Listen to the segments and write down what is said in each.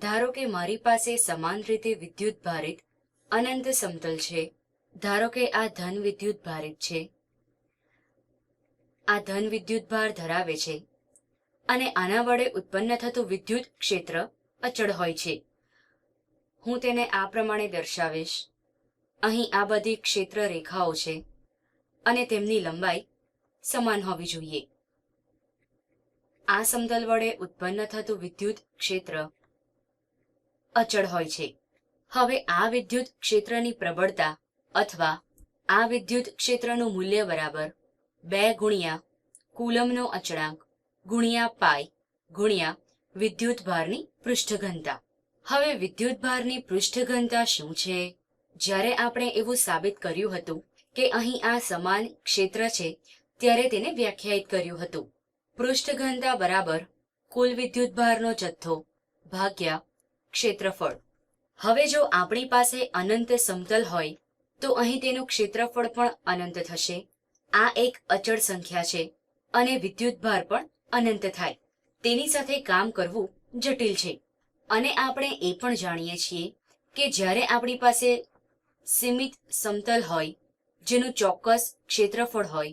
ધારો કે મારી પાસે સમાન રીતે વિદ્યુત ભારિત અનંત સમતલ છે, ધારો કે આ ધન વિદ્યુત ભારિત છે. આ ધન વિદ્યુત ભાર ધરાવે છે અને આના વડે ઉત્પન્ન થતું વિદ્યુત ક્ષેત્ર અચળ હોય છે. હું તેને આ પ્રમાણે દર્શાવીશ. અહીં આ બધી ક્ષેત્ર રેખાઓ છે અને તેમની લંબાઈ સમાન હોવી જોઈએ. આ સમતલ વડે ઉત્પન્ન થતું વિદ્યુત ક્ષેત્ર અચળ હોય છે. હવે આ વિદ્યુત ક્ષેત્રની પ્રબળતા અથવા આ વિદ્યુત ક્ષેત્રનું મૂલ્ય બરાબર બે ગુણ્યા કુલમનો અચળાંક ગુણ્યા પાઈ ગુણ્યા વિદ્યુતભારની પૃષ્ઠઘનતા. હવે વિદ્યુતભારની પૃષ્ઠઘનતા શું છે? જ્યારે આપણે એવું સાબિત કર્યું હતું કે અહીં આ સમાન ક્ષેત્ર છે, ત્યારે તેને વ્યાખ્યાયિત કર્યું હતું. પૃષ્ઠઘનતા બરાબર કુલ વિદ્યુતભારનો જથ્થો ભાગ્યા ક્ષેત્રફળ. હવે જો આપણી પાસે અનંત સમતલ હોય, તો અહીં તેનું ક્ષેત્રફળ પણ અનંત થશે. આ એક અચળ સંખ્યા છે અને વિદ્યુતભાર પણ અનંત થાય. તેની સાથે કામ કરવું જટિલ છે. અને આપણે એ પણ જાણીએ છીએ કે જ્યારે આપણી પાસે સીમિત સમતલ હોય, જેનું ચોક્કસ ક્ષેત્રફળ હોય,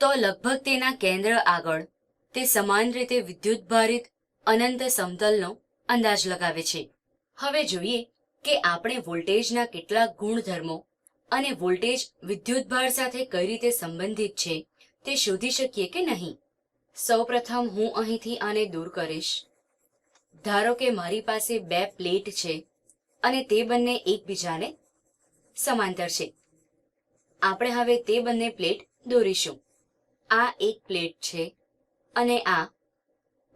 તો લગભગ તેના કેન્દ્ર આગળ તે સમાન રીતે વિદ્યુતભારિત અનંત સમતલનો અંદાજ લગાવે છે. હવે જોઈએ કે આપણે વોલ્ટેજના કેટલાક ગુણધર્મો અને વોલ્ટેજ વિદ્યુતભાર સાથે કઈ રીતે સંબંધિત છે તે શોધી શકીએ કે નહીં? સૌપ્રથમ હું અહીંથી આને દૂર કરીશ. ધારો કે મારી પાસે બે પ્લેટ છે અને તે બંને એકબીજાને સમાંતર છે. આપણે હવે તે બંને પ્લેટ દોરીશું. આ એક પ્લેટ છે અને આ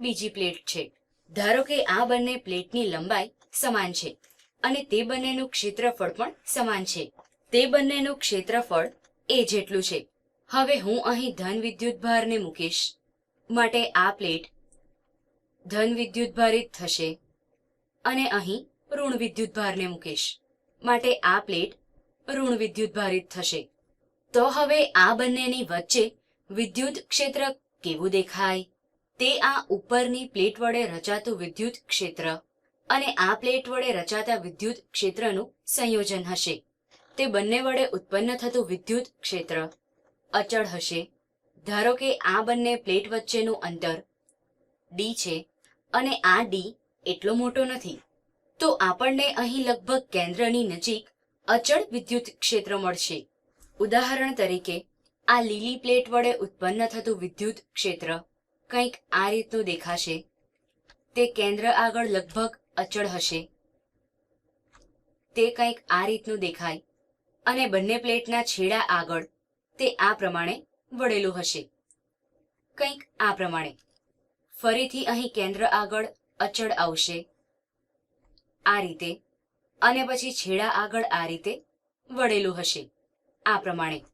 બીજી પ્લેટ છે. ધારો કે આ બંને પ્લેટની લંબાઈ સમાન છે. અને તે બંનેનું ક્ષેત્રફળ પણ સમાન છે. તે બંનેનું ક્ષેત્રફળ એ જેટલું છે. હવે હું અહીં ધન વિદ્યુત ભારને મૂકીશ. માટે આ પ્લેટ ધન વિદ્યુત ભારિત થશે. અને અહીં ઋણ વિદ્યુત ભારને મૂકીશ. માટે આ પ્લેટ ઋણ વિદ્યુત ભારિત થશે. તો હવે આ બંનેની વચ્ચે વિદ્યુત ક્ષેત્ર કેવું દેખાય? તે આ ઉપરની પ્લેટ વડે રચાતું વિદ્યુત ક્ષેત્ર અને આ પ્લેટ વડે રચાતા વિદ્યુત ક્ષેત્રનું સંયોજન હશે. તે બંને વડે ઉત્પન્ન થતું વિદ્યુત ક્ષેત્ર અચળ હશે. ધારો કે આ બંને પ્લેટ વચ્ચેનું અંતર ડી છે અને આ ડી એટલો મોટો નથી. તો આપણને અહીં લગભગ કેન્દ્રની નજીક અચળ વિદ્યુત ક્ષેત્ર મળશે. ઉદાહરણ તરીકે, આ લીલી પ્લેટ વડે ઉત્પન્ન થતું વિદ્યુત ક્ષેત્ર કંઈક આ રીતનું દેખાશે. તે કેન્દ્ર આગળ લગભગ અચળ હશે. તે કંઈક આ રીતનું દેખાય અને બંને પ્લેટના છેડા આગળ તે આ પ્રમાણે વળેલું હશે. કંઈક આ પ્રમાણે. ફરીથી અહીં કેન્દ્ર આગળ અચળ આવશે. આ રીતે અને પછી છેડા આગળ આ રીતે વળેલું હશે. આ પ્રમાણે.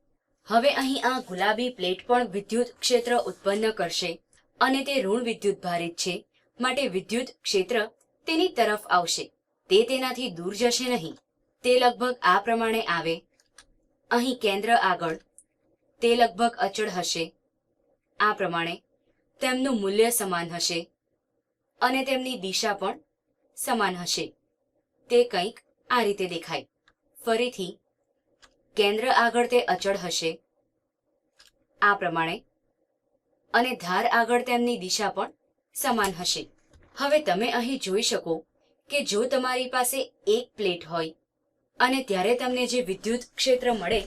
હવે અહીં આ ગુલાબી પ્લેટ પણ વિદ્યુત ક્ષેત્ર ઉત્પન્ન કરશે અને તે ઋણ વિદ્યુત ભારિત છે. માટે વિદ્યુત ક્ષેત્ર તેની તરફ આવશે. તે તેનાથી દૂર જશે નહીં. તે લગભગ આ પ્રમાણે આવે. અહીં કેન્દ્ર આગળ. તે લગભગ અચળ હશે. આ પ્રમાણે તેમનું મૂલ્ય સમાન હશે. અને તેમની દિશા પણ સમાન હશે. તે કંઈક આ રીતે દેખાય. ફરીથી, કેન્દ્ર આગળ તે અચળ હશે. આ પ્રમાણે. અને ધાર આગળ તેમની દિશા પણ સમાન હશે. હવે તમે અહીં જોઈ શકો કે જો તમારી પાસે એક પ્લેટ હોય અને ત્યારે તમને જે વિદ્યુત ક્ષેત્ર મળે,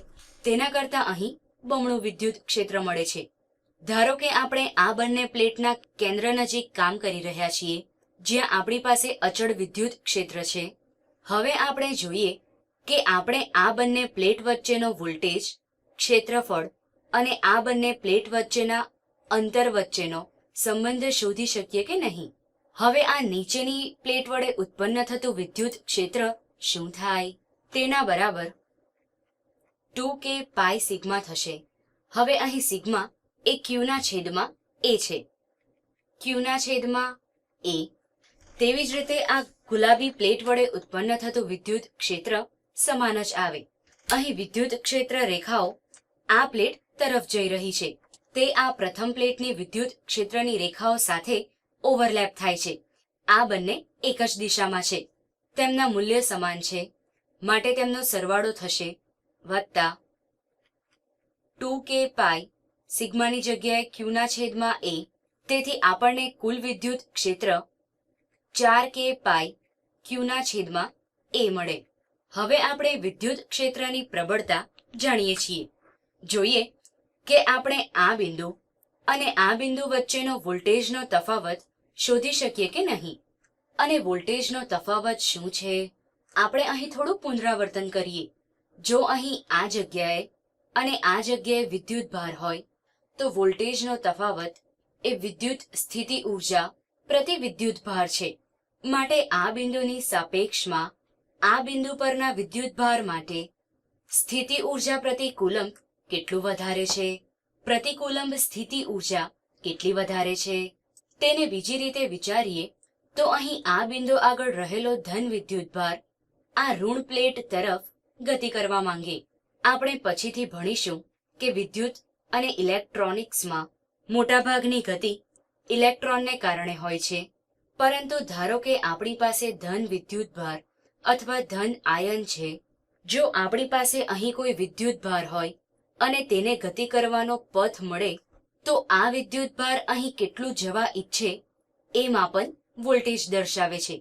તેના કરતાં અહીં બમણું વિદ્યુત ક્ષેત્ર મળે છે. ધારો કે આપણે આ બંને પ્લેટના કેન્દ્ર નજીક કામ કરી રહ્યા છીએ, જ્યાં આપણી પાસે અચળ વિદ્યુત ક્ષેત્ર છે. હવે આપણે જોઈએ કે આપણે આ બંને પ્લેટ વચ્ચેનો વોલ્ટેજ, ક્ષેત્રફળ અને આ બંને પ્લેટ વચ્ચેના અંતર વચ્ચેનો સંબંધ શોધી શકીએ કે નહીં. હવે આ નીચેની પ્લેટ વડે ઉત્પન્ન થતું વિદ્યુત ક્ષેત્ર શું થાય? તેના બરાબર ટુ કે પાય સિગ્મા થશે. હવે અહીં સિગ્મા એ ક્યુના છેદમાં એ છે. ક્યુના છેદમાં એ. તેવી જ રીતે આ ગુલાબી પ્લેટ વડે ઉત્પન્ન થતું વિદ્યુત ક્ષેત્ર સમાન જ આવે. અહીં વિદ્યુત ક્ષેત્ર રેખાઓ આ પ્લેટ તરફ જઈ રહી છે. તે આ પ્રથમ પ્લેટની વિદ્યુત ક્ષેત્રની રેખાઓ સાથે ઓવરલેપ થાય છે. આ બંને એક જ દિશામાં છે. તેમના મૂલ્ય સમાન છે. માટે તેમનો સરવાળો થશે વત્તા ટુ કે પાઈ સિગ્માની જગ્યાએ ક્યુના છેદમાં એ. તેથી આપણને કુલ વિદ્યુત ક્ષેત્ર ચાર કે પાઈ ક્યુના છેદમાં એ મળે. હવે આપણે વિદ્યુત ક્ષેત્રની પ્રબળતા જાણીએ છીએ. જોઈએ કે આપણે આ બિંદુ અને આ બિંદુ વચ્ચેનો વોલ્ટેજનો તફાવત શોધી શકીએ કે નહીં? અને વોલ્ટેજનો તફાવત શું છે? આપણે અહીં થોડું પુનરાવર્તન કરીએ. જો અહીં આ જગ્યાએ અને આ જગ્યાએ વિદ્યુત ભાર હોય, તો વોલ્ટેજનો તફાવત એ વિદ્યુત સ્થિતિ ઊર્જા પ્રતિ વિદ્યુત ભાર છે. માટે આ બિંદુની સાપેક્ષમાં આ બિંદુ પરના વિદ્યુત ભાર માટે સ્થિતિ ઊર્જા પ્રતિ કુલંબ કેટલું વધારે છે? પ્રતિ સ્થિતિ ઊર્જા કેટલી વધારે છે? તેને બીજી રીતે વિચારીએ, તો અહીં આ બિંદુ આગળ રહેલો ધન વિદ્યુત ભાર, આ ઋણ પ્લેટ તરફ ગતિ કરવા માંગે. આપણે પછીથી ભણીશું કે વિદ્યુત અને ઇલેક્ટ્રોનિક્સમાં મોટાભાગની ગતિ ઇલેક્ટ્રોનને કારણે હોય છે. પરંતુ ધારો કે આપણી પાસે ધન વિદ્યુત ભાર અથવા ધન આયન છે, જો આપણી પાસે અહીં કોઈ વિદ્યુત ભાર હોય અને તેને ગતિ કરવાનો પથ મળે તો આ વિદ્યુત ભાર અહીં કેટલું જવા ઈચ્છે એ માપન વોલ્ટેજ દર્શાવે છે.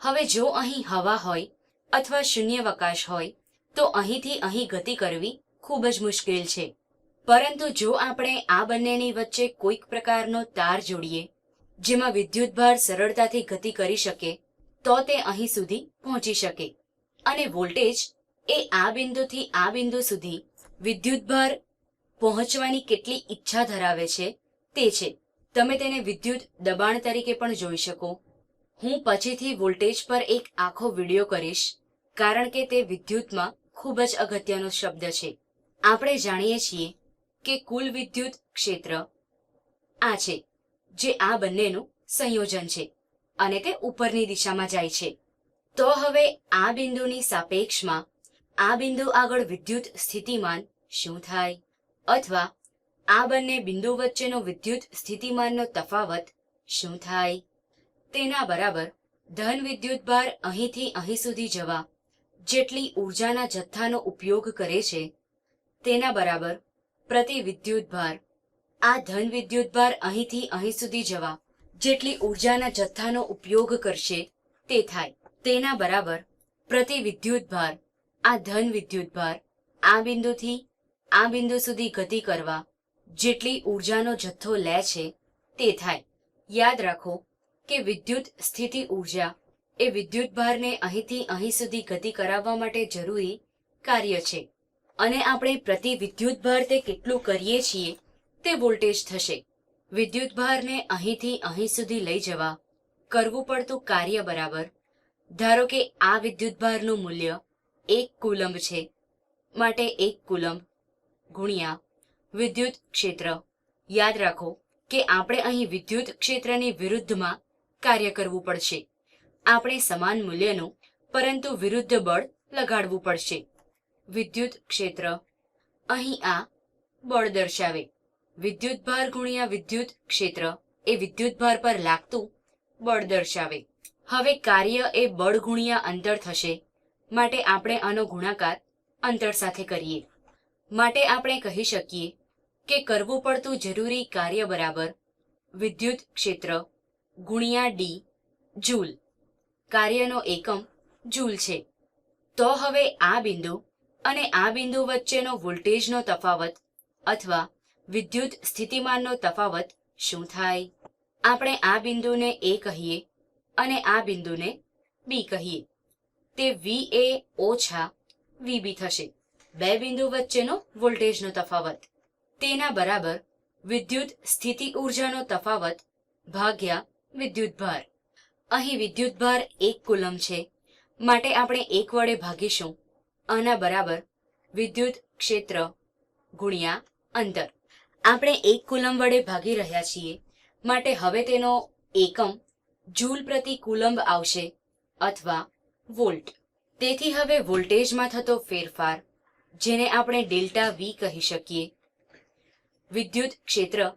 હવે જો અહીં હવા હોય અથવા શૂન્યવકાશ હોય, તો અહીંથી અહીં ગતિ કરવી ખૂબ જ મુશ્કેલ છે. પરંતુ જો આપણે આ બંનેની વચ્ચે કોઈક પ્રકારનો તાર જોડીએ, જેમાં વિદ્યુતભાર સરળતાથી ગતિ કરી શકે, તો તે અહીં સુધી પહોંચી શકે. અને વોલ્ટેજ એ આ બિંદુથી આ બિંદુ સુધી વિદ્યુતભાર પહોંચવાની કેટલી ઈચ્છા ધરાવે છે તે છે. તમે તેને વિદ્યુત દબાણ તરીકે પણ જોઈ શકો. હું પછીથી વોલ્ટેજ પર એક આખો વિડિયો કરીશ, કારણ કે તે વિદ્યુતમાં ખૂબ જ અગત્યનો શબ્દ છે. આપણે જાણીએ છીએ કે કુલ વિદ્યુત ક્ષેત્ર આ છે, જે આ બંનેનું સંયોજન છે, અને તે ઉપરની દિશામાં જાય છે. તો હવે આ બિંદુની સાપેક્ષમાં આ બિંદુ આગળ વિદ્યુત સ્થિતિમાન શું થાય? અથવા આ બંને બિંદુ વચ્ચેનો વિદ્યુત સ્થિતિમાનનો તફાવત શું થાય? તેના બરાબર ધન વિદ્યુત ભાર અહીંથી અહીં સુધી જવા જેટલી ઊર્જાના જથ્થાનો ઉપયોગ કરે છે, તેના બરાબર પ્રતિ વિદ્યુત ભાર. આ ધન વિદ્યુત ભાર અહીંથી અહીં સુધી જવા જેટલી ઊર્જાના જથ્થાનો ઉપયોગ કરશે, તે થાય. તેના બરાબર પ્રતિ વિદ્યુત ભાર. આ ધન વિદ્યુત ભાર આ બિંદુથી આ બિંદુ સુધી ગતિ કરવા જેટલી ઊર્જાનો જથ્થો લે છે તે થાય. યાદ રાખો કે વિદ્યુત સ્થિતિ ઊર્જા એ વિદ્યુતભારને અહીંથી અહીં સુધી ગતિ કરાવવા માટે જરૂરી કાર્ય છે. અને આપણે પ્રતિ વિદ્યુતભાર તે કેટલું કરીએ છીએ તે વોલ્ટેજ થશે. વિદ્યુતભારને અહીંથી અહીં સુધી લઈ જવા કરવું પડતું કાર્ય બરાબર. ધારો કે આ વિદ્યુતભારનું મૂલ્ય એક કુલંબ છે, માટે એક કુલંબ ગુણ્યા વિદ્યુત ક્ષેત્ર. યાદ રાખો કે આપણે અહીં વિદ્યુત ક્ષેત્રની વિરુદ્ધમાં કાર્ય કરવું પડશે. આપણે સમાન મૂલ્યનું, પરંતુ વિરુદ્ધ બળ લગાડવું પડશે. વિદ્યુત ક્ષેત્ર. અહીં આ બળ દર્શાવે. વિદ્યુતભાર ગુણ્યા વિદ્યુત ક્ષેત્ર એ વિદ્યુતભાર પર લાગતું બળ દર્શાવે. હવે કાર્ય એ બળ ગુણ્યા અંતર થશે. માટે આપણે આનો ગુણાકાર અંતર સાથે કરીએ. માટે આપણે કહી શકીએ કે કરવું પડતું જરૂરી કાર્ય બરાબર વિદ્યુત ક્ષેત્ર ગુણ્યા ડી જૂલ. કાર્યનો એકમ જૂલ છે. તો હવે આ બિંદુ અને આ બિંદુ વચ્ચેનો વોલ્ટેજનો તફાવત અથવા વિદ્યુત સ્થિતિમાનનો તફાવત શું થાય? આપણે આ બિંદુને એ કહીએ અને આ બિંદુને બી કહીએ. તે વી એ ઓછા વીબી થશે. બે બિંદુ વચ્ચેનો વોલ્ટેજનો તફાવત. તેના બરાબર વિદ્યુત સ્થિતિ ઉર્જાનો તફાવત ભાગ્યા વિદ્યુતભાર અહીં વિદ્યુતભાર એક કુલમ છે. માટે આપણે એક વડે ભાગીશું. આના બરાબર વિદ્યુત ક્ષેત્ર ગુણ્યા અંતર. આપણે એક કુલમ વડે ભાગી રહ્યા છીએ. માટે હવે તેનો એકમ જૂલ પ્રતિ કુલંબ આવશે અથવા વોલ્ટ. તેથી હવે વોલ્ટેજમાં થતો ફેરફાર જેને આપણે ડેલ્ટા વી કહી શકીએ. વિદ્યુત ક્ષેત્ર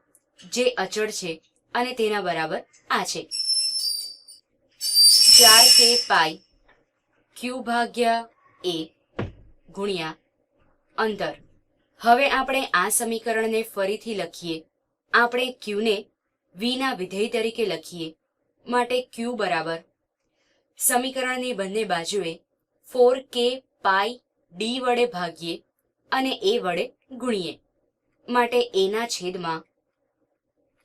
જે અચળ છે અને તેના બરાબર આ છે. ચાર કે પાઈ ક્યુ ભાગ્યા એ ગુણ્યા અંતર. હવે આપણે આ સમીકરણને ફરીથી લખીએ. આપણે ક્યુને વીના વિધેય તરીકે લખીએ. માટે ક્યુ બરાબર. સમીકરણની બંને બાજુએ ફોર કે પાઈ ડી વડે ભાગીએ અને એ વડે ગુણીએ. માટે એના છેદમાં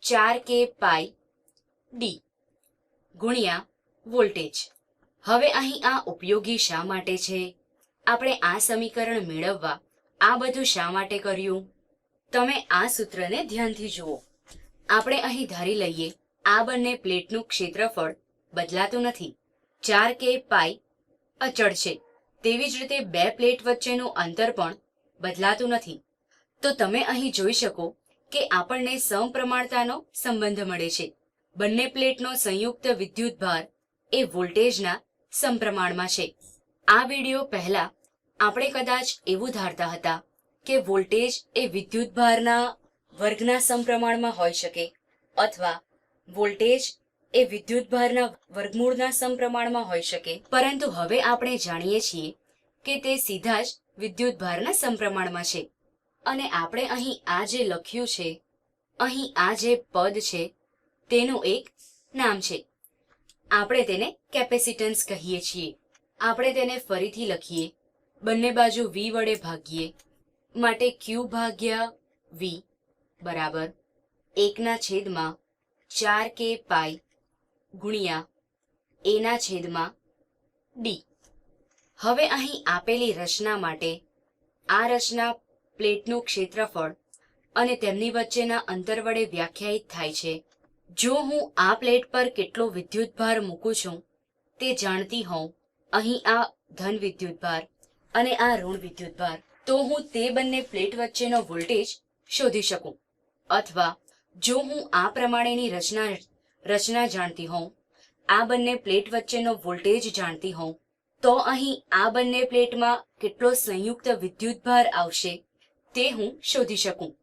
ચાર કે પાઈ ડી. ગુણ્યા વોલ્ટેજ. હવે અહીં આ ઉપયોગી શા માટે છે? આપણે આ સમીકરણ મેળવવા આ બધું શા માટે કર્યું? તમે આ સૂત્રને ધ્યાનથી જુઓ. આપણે અહીં ધારી લઈએ, આ બંને પ્લેટનું ક્ષેત્રફળ બદલાતું નથી. ચાર કે પાઈ અચળ છે. તેવી જ રીતે બે પ્લેટ વચ્ચેનું અંતર પણ બદલાતું નથી. તો તમે અહીં જોઈ શકો કે આપણને સમપ્રમાણતાનો સંબંધ મળે છે. બંને પ્લેટનો સંયુક્ત વિદ્યુત ભાર એ વોલ્ટેજના સમપ્રમાણમાં છે. આ વીડિયો પહેલા આપણે કદાચ એવું ધારતા હતા કે વોલ્ટેજ એ વિદ્યુત ભારના વર્ગના સમપ્રમાણમાં હોઈ શકે, અથવા વોલ્ટેજ એ વિદ્યુત ભારના વર્ગમૂળના સમપ્રમાણમાં હોઈ શકે. પરંતુ હવે આપણે જાણીએ છીએ કે તે સીધા જ વિદ્યુત ભારના સમપ્રમાણમાં છે. અને આપણે અહીં આ જે લખ્યું છે, અહીં આ જે પદ છે, તેનું એક નામ છે. આપણે તેને કેપેસિટન્સ કહીએ છીએ. આપણે તેને ફરીથી લખીએ. બંને બાજુ વી વડે ભાગીએ. માટે ક્યુ ભાગ્યા વી બરાબર એકના છેદમાં ચાર કે પાઈ ગુણ્યા, એના છેદમાં ડી હવે અહીં આપેલી રચના માટે આ રચના પ્લેટનું ક્ષેત્રફળ અને તેમની વચ્ચેના અંતર વડે વ્યાખ્યાયિત થાય છે. જો હું આ પ્લેટ પર કેટલો વિદ્યુતભાર મૂકું છું, તે જાણતી હોઉં, અહીં આ ધન વિદ્યુતભાર અને આ ઋણ વિદ્યુતભાર. તો હું તે બંને પ્લેટ વચ્ચેનો વોલ્ટેજ શોધી શકું. અથવા જો હું આ પ્રમાણેની રચના રચના જાણતી હોઉં, આ બંને પ્લેટ વચ્ચેનો વોલ્ટેજ જાણતી હોઉં, તો અહીં આ બંને પ્લેટમાં કેટલો સંયુક્ત વિદ્યુતભાર આવશે તે હું શોધી શકું.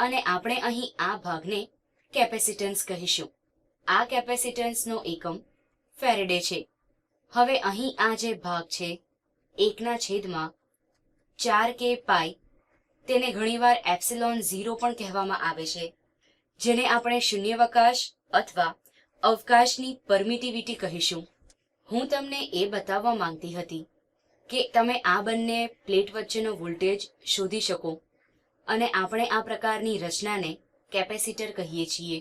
અને આપણે અહીં આ ભાગને કેપેસિટન્સ કહીશું. આ કેપેસિટન્સનો એકમ ફેરેડે છે. હવે અહીં આ જે ભાગ છે, એકના છેદમાં ચાર કે પાઈ, તેને ઘણીવાર એપ્સિલોન ઝીરો પણ કહેવામાં આવે છે. જેને આપણે શૂન્યાવકાશ અથવા અવકાશની પરમિટિવિટી કહીશું. હું તમને એ બતાવવા માંગતી હતી કે તમે આ બંને પ્લેટ વચ્ચેનો વોલ્ટેજ શોધી શકો અને આપણે આ પ્રકારની રચનાને કેપેસિટર કહીએ છીએ.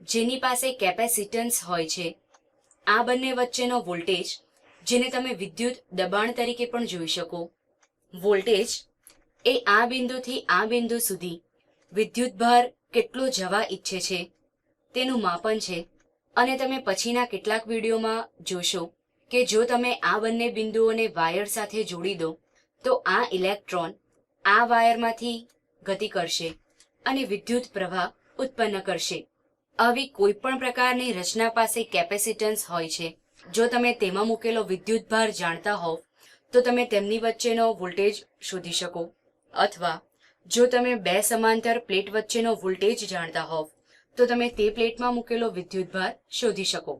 જેની પાસે કેપેસિટન્સ હોય છે. આ બંને વચ્ચેનો વોલ્ટેજ, જેને તમે વિદ્યુત દબાણ તરીકે પણ જોઈ શકો. વોલ્ટેજ એ આ બિંદુથી આ બિંદુ સુધી વિદ્યુતભાર કેટલો જવા ઈચ્છે છે, તેનું માપન છે. અને તમે પછીના કેટલાક વિડીયોમાં જોશો કે જો તમે આ બંને બિંદુઓને વાયર સાથે જોડી દો, તો આ ઇલેક્ટ્રોન આ વાયરમાંથી ગતિ કરશે અને વિદ્યુત પ્રવાહ ઉત્પન્ન કરશે. આવી કોઈ પણ પ્રકારની રચના પાસે કેપેસિટન્સ હોય છે. જો તમે તેમાં મૂકેલો વિદ્યુતભાર જાણતા હોવ, તો તમે તેમની વચ્ચેનો વોલ્ટેજ શોધી શકો, અથવા જો તમે બે સમાંતર પ્લેટ વચ્ચેનો વોલ્ટેજ જાણતા હોવ, તો તમે તે પ્લેટમાં મૂકેલો વિદ્યુતભાર શોધી શકો.